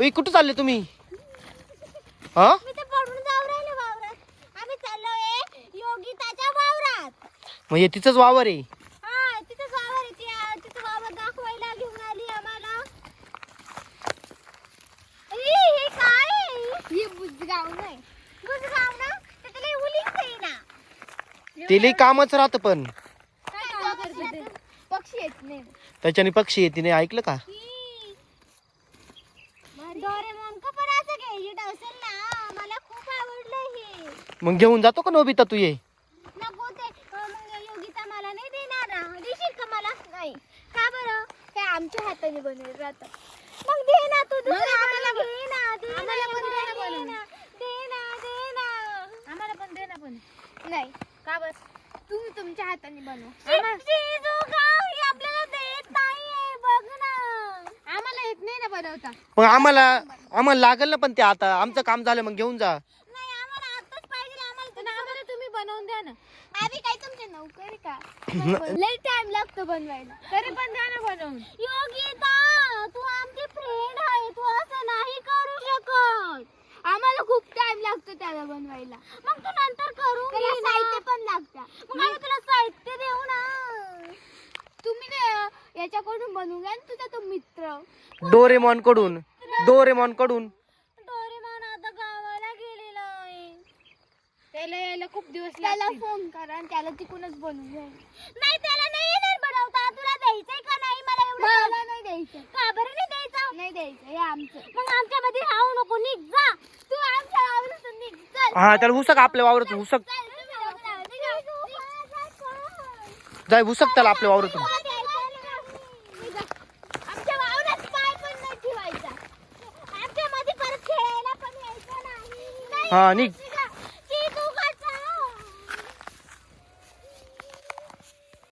ए, कुठं चालले तुम्ही? हा? मी तर पडून जाऊ राहिले वावरात. आम्ही चाललोय योगिताच्या वावरात. मग हे तिचंच वावर आहे. तिथं वावर आहे. ती- तिथं वावर दाखवायला घेऊन आली आम्हाला. अरे, काय आहे? बुजगाव नाही. बुजगाव ना? तर त्याला उलीच आहे ना. ते लई कामच राहतं पण. त्याच्याने पक्षी येते नाही. ऐकलं का डोरेमॉन का पण असं घ्यायची असेल ना. मला खूप आवडलं हे. मग घेऊन जातो का नोबिता तू ये? नको ते अं, मग योगिता मला नाही देणार. ना देशील का मला? नाही. का बरं? ते आमच्या हाताने बनवेल राहतं. मग दे ना तू दुसरं आम्हाला घे ना दे ना मला दे ना दे ना दे ना. आम्हाला पण दे ना पण नाही. का बस तुम्ही तुमच्या हाताने बनवा हे आपल्याला देत नाहीये बघ ना आम्हाला नाही मग आम्हाला आम्हाला लागल ना पण ते आता. आमचं काम झालं मग घेऊन जा. नाही आम्हाला आताच पाहिजे आम्हाला पण आम्हाला तुम्ही बनवून द्या ना. आम्ही काय तुमचे नोकर का? लई टाइम लागतो बनवायला. तरी पण द्या ना बनवून. योगिता तू आमची फ्रेंड आहे. तू असं नाही करू शकत. आम्हाला खूप टाइम लागतो त्याला बनवायला. मग तू नंतर करू त्याला साहित्य पण लागतं. मग आम्ही तुला साहित्य देऊ ना तुम्ही ते याच्याकडून बनवून घ्या ना तुझा तो मित्र. डोरेमॉनकडून डोरेमॉनकडून डोरेमॉन आता गावाला गेलेला आहे. त्याला यायला खूप दिवस त्याला लागतील. फोन करा आणि त्याला तिकडूनच बनवून घ्या. नाही त्याला नाही येणार बनवता. तुला द्यायचंय का नाही? मला एवढं मला नाही द्यायचं का बरं नाही द्यायचं? नाही द्यायचं हे आमचं. मग आमच्या मध्ये राहू नको निघ जा. तू आमच्या वावरातून निघ चल. हा त्याला हुसक आपल्या वावरातून हुसक. चल, तुम्ही वावरात. निघ. जाय हुसक त्याला आपल्या वावरातून आमच्या वावरात पाय पण नाही ठेवायचा